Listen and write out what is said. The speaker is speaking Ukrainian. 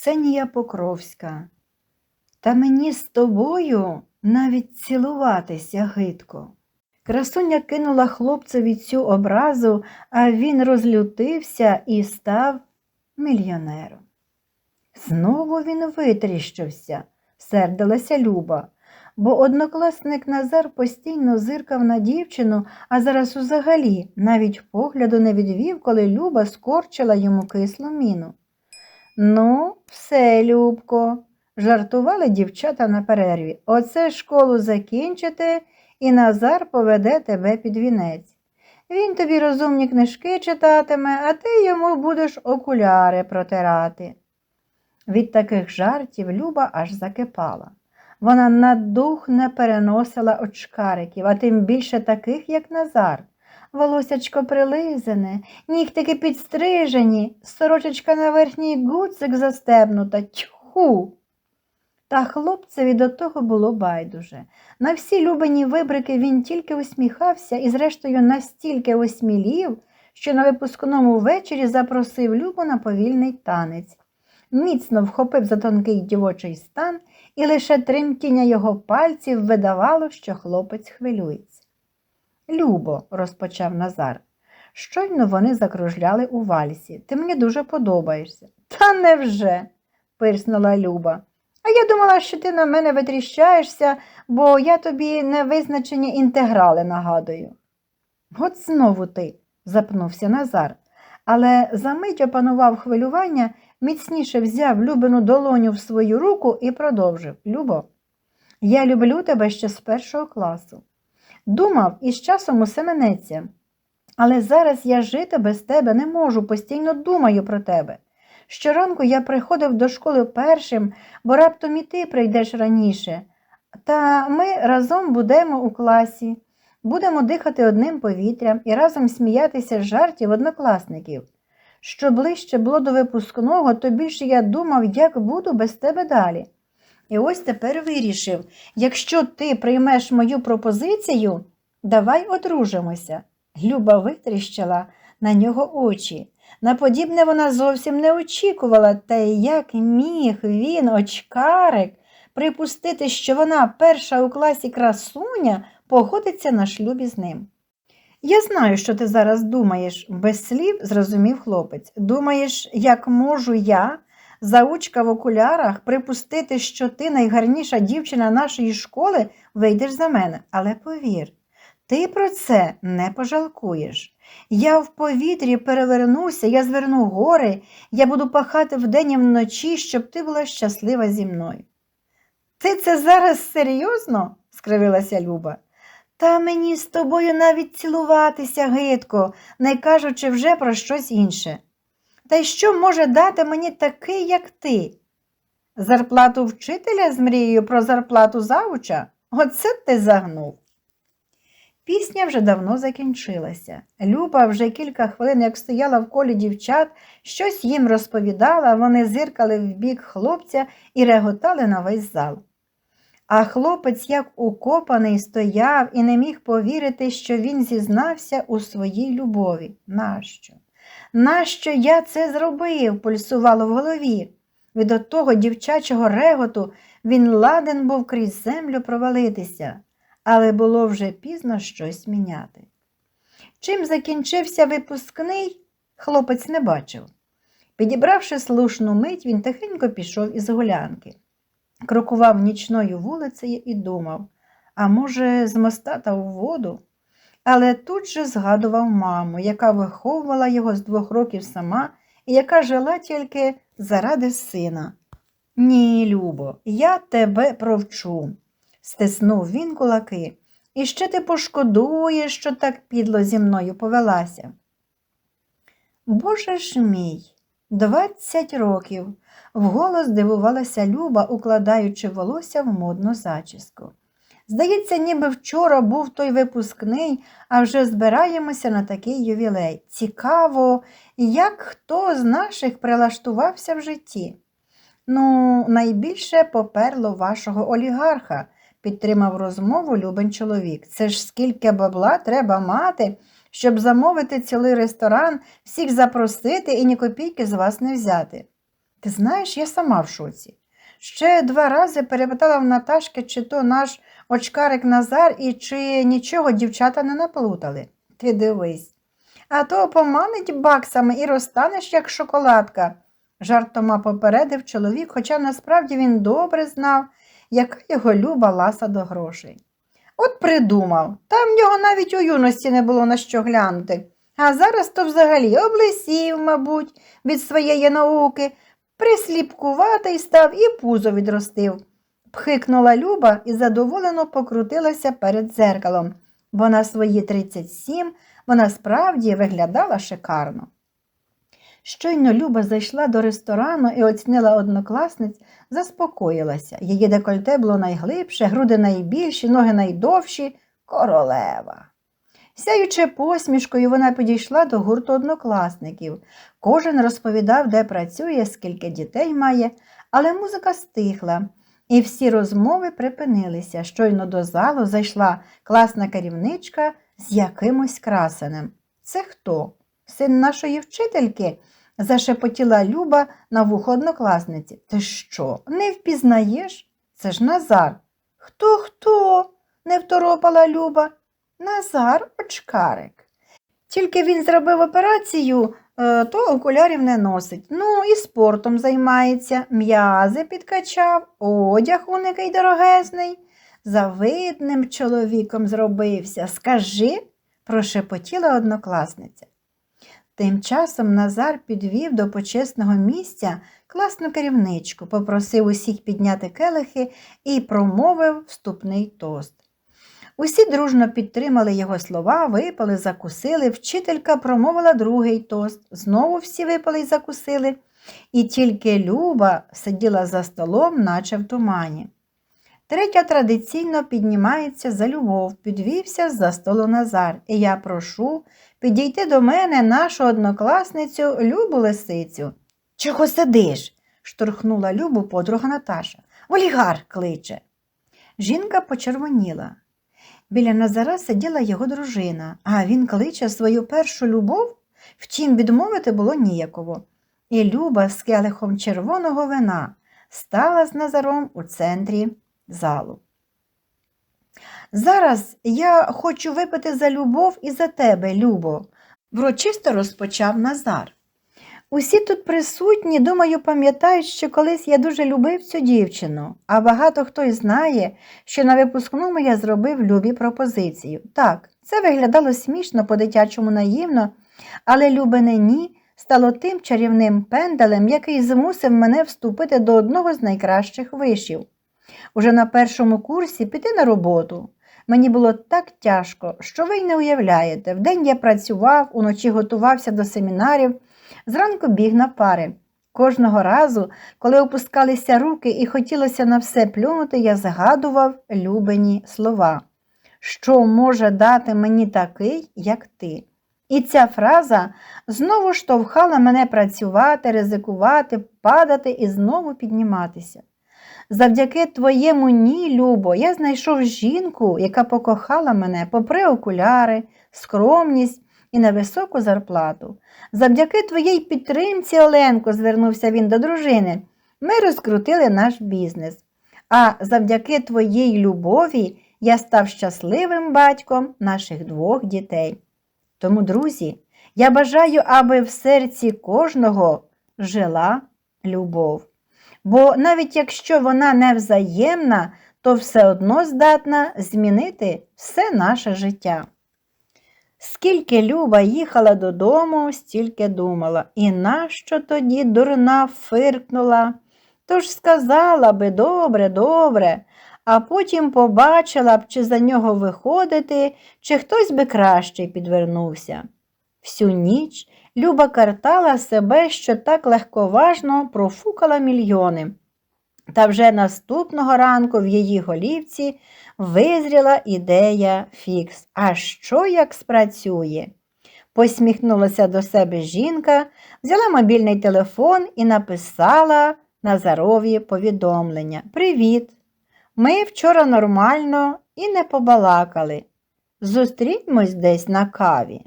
Ксенія Покровська. Та мені з тобою навіть цілуватися гидко. Красуня кинула хлопцеві цю образу, а він розлютився і став мільйонером. Знову він витріщився, сердилася Люба, бо однокласник Назар постійно зиркав на дівчину, а зараз взагалі навіть погляду не відвів, коли Люба скорчила йому кислу міну. Ну, все, Любко, жартували дівчата на перерві. Оце школу закінчите, і Назар поведе тебе під вінець. Він тобі розумні книжки читатиме, а ти йому будеш окуляри протирати. Від таких жартів Люба аж закипала. Вона на дух не переносила очкариків, а тим більше таких, як Назар. Волосячко прилизане, нігтики підстрижені, сорочечка на верхній гуцик застебнута. Тьху! Та хлопцеві до того було байдуже. На всі любені вибрики він тільки усміхався і, зрештою, настільки осмілів, що на випускному вечорі запросив Любу на повільний танець. Міцно вхопив за тонкий дівочий стан, і лише тремтіння його пальців видавало, що хлопець хвилюється. Любо, розпочав Назар. Щойно вони закружляли у вальсі. Ти мені дуже подобаєшся. Та невже? пирснула Люба. А я думала, що ти на мене витріщаєшся, бо я тобі невизначені інтеграли нагадую. От знову ти, запнувся Назар, але за мить опанував хвилювання, міцніше взяв Любину долоню в свою руку і продовжив Любо, я люблю тебе ще з першого класу. Думав, і з часом усе минеться. Але зараз я жити без тебе не можу, постійно думаю про тебе. Щоранку я приходив до школи першим, бо раптом і ти прийдеш раніше. Та ми разом будемо у класі, будемо дихати одним повітрям і разом сміятися з жартів однокласників. Що ближче було до випускного, то більше я думав, як буду без тебе далі. І ось тепер вирішив, якщо ти приймеш мою пропозицію, давай одружимося. Люба витріщила на нього очі. На подібне вона зовсім не очікувала, та як міг він, очкарик, припустити, що вона перша у класі красуня погодиться на шлюбі з ним. Я знаю, що ти зараз думаєш, без слів зрозумів хлопець. Думаєш, як можу я, заучка в окулярах, припустити, що ти найгарніша дівчина нашої школи, вийдеш за мене. Але повір, ти про це не пожалкуєш. Я в повітрі перевернуся, я зверну гори, я буду пахати вдень і вночі, щоб ти була щаслива зі мною. Ти це зараз серйозно? скривилася Люба. Та мені з тобою навіть цілуватися гидко, не кажучи вже про щось інше. Та й що може дати мені такий, як ти? Зарплату вчителя з мрією про зарплату завуча? Оце ти загнув. Пісня вже давно закінчилася. Люба вже кілька хвилин, як стояла в колі дівчат, щось їм розповідала, вони зиркали в бік хлопця і реготали на весь зал. А хлопець, як укопаний, стояв і не міг повірити, що він зізнався у своїй любові. Нащо? Нащо я це зробив? пульсувало в голові. Від отого дівчачого реготу він ладен був крізь землю провалитися, але було вже пізно щось міняти. Чим закінчився випускний, хлопець не бачив. Підібравши слушну мить, він тихенько пішов із гулянки крокував нічною вулицею і думав, а може, з моста та у воду? Але тут же згадував маму, яка виховувала його з двох років сама і яка жила тільки заради сина. Ні, Любо, я тебе провчу, стиснув він кулаки. І ще ти пошкодуєш, що так підло зі мною повелася. Боже ж мій, двадцять років, Вголос дивувалася Люба, укладаючи волосся в модну зачіску. Здається, ніби вчора був той випускний, а вже збираємося на такий ювілей. Цікаво, як хто з наших прилаштувався в житті. Ну, найбільше поперло вашого олігарха, підтримав розмову Любен чоловік. Це ж скільки бабла треба мати, щоб замовити цілий ресторан, всіх запросити і ні копійки з вас не взяти. Ти знаєш, я сама в шоці. Ще два рази перепитала в Наташки, чи то наш очкарик Назар і чи нічого дівчата не наплутали. Ти дивись. А то поманить баксами і розтанеш, як шоколадка, жартома попередив чоловік, хоча насправді він добре знав, яка його люба ласа до грошей. От придумав, там в нього навіть у юності не було на що глянути. А зараз то взагалі облисів, мабуть, від своєї науки, присліпкуватий став і пузо відростив. Пхикнула Люба і задоволено покрутилася перед дзеркалом, бо на свої 37 вона справді виглядала шикарно. Щойно Люба зайшла до ресторану і оцінила однокласниць, заспокоїлася. Її декольте було найглибше, груди найбільші, ноги найдовші королева. Сяючи посмішкою, вона підійшла до гурту однокласників. Кожен розповідав, де працює, скільки дітей має, але музика стихла, і всі розмови припинилися. Щойно до залу зайшла класна керівничка з якимось красенем. Це хто? Син нашої вчительки? зашепотіла Люба на вухо однокласниці. Ти що, не впізнаєш? Це ж Назар. Хто хто? не второпала Люба. Назар очкарик. Тільки він зробив операцію, е, то окулярів не носить. Ну і спортом займається, м'язи підкачав, одяг у який дорогезний. Завидним чоловіком зробився. Скажи, прошепотіла однокласниця. Тим часом Назар підвів до почесного місця класну керівничку, попросив усіх підняти келихи і промовив вступний тост. Усі дружно підтримали його слова, випали, закусили. Вчителька промовила другий тост. Знову всі випали й закусили, і тільки Люба сиділа за столом, наче в тумані. Третя традиційно піднімається за любов, підвівся за столу Назар, і я прошу підійти до мене нашу однокласницю Любу Лисицю. Чого сидиш? штурхнула Любу подруга Наташа. Олігар кличе. Жінка почервоніла. Біля Назара сиділа його дружина, а він кличе свою першу любов, втім, відмовити було ніяково. І Люба з келихом червоного вина стала з Назаром у центрі залу. Зараз я хочу випити за любов і за тебе, Любо, врочисто розпочав Назар. Усі тут присутні, думаю, пам'ятають, що колись я дуже любив цю дівчину, а багато хто й знає, що на випускному я зробив любі пропозицію. Так, це виглядало смішно, по-дитячому наївно, але любине ні стало тим чарівним пенделем, який змусив мене вступити до одного з найкращих вишів. Уже на першому курсі піти на роботу. Мені було так тяжко, що ви й не уявляєте. Вдень я працював, уночі готувався до семінарів, зранку біг на пари. Кожного разу, коли опускалися руки і хотілося на все плюнути, я згадував любені слова. Що може дати мені такий, як ти? І ця фраза знову штовхала мене працювати, ризикувати, падати і знову підніматися. Завдяки твоєму ні, Любо, я знайшов жінку, яка покохала мене попри окуляри, скромність і невисоку зарплату. Завдяки твоїй підтримці, Оленко, звернувся він до дружини, ми розкрутили наш бізнес. А завдяки твоїй любові я став щасливим батьком наших двох дітей. Тому, друзі, я бажаю, аби в серці кожного жила любов бо навіть якщо вона не взаємна, то все одно здатна змінити все наше життя. Скільки Люба їхала додому, стільки думала, і нащо тоді дурна фиркнула, тож сказала би добре, добре, а потім побачила б, чи за нього виходити, чи хтось би краще підвернувся. Всю ніч Люба картала себе, що так легковажно профукала мільйони. Та вже наступного ранку в її голівці визріла ідея фікс. А що як спрацює? Посміхнулася до себе жінка, взяла мобільний телефон і написала Назарові повідомлення. Привіт! Ми вчора нормально і не побалакали. Зустріньмось десь на каві.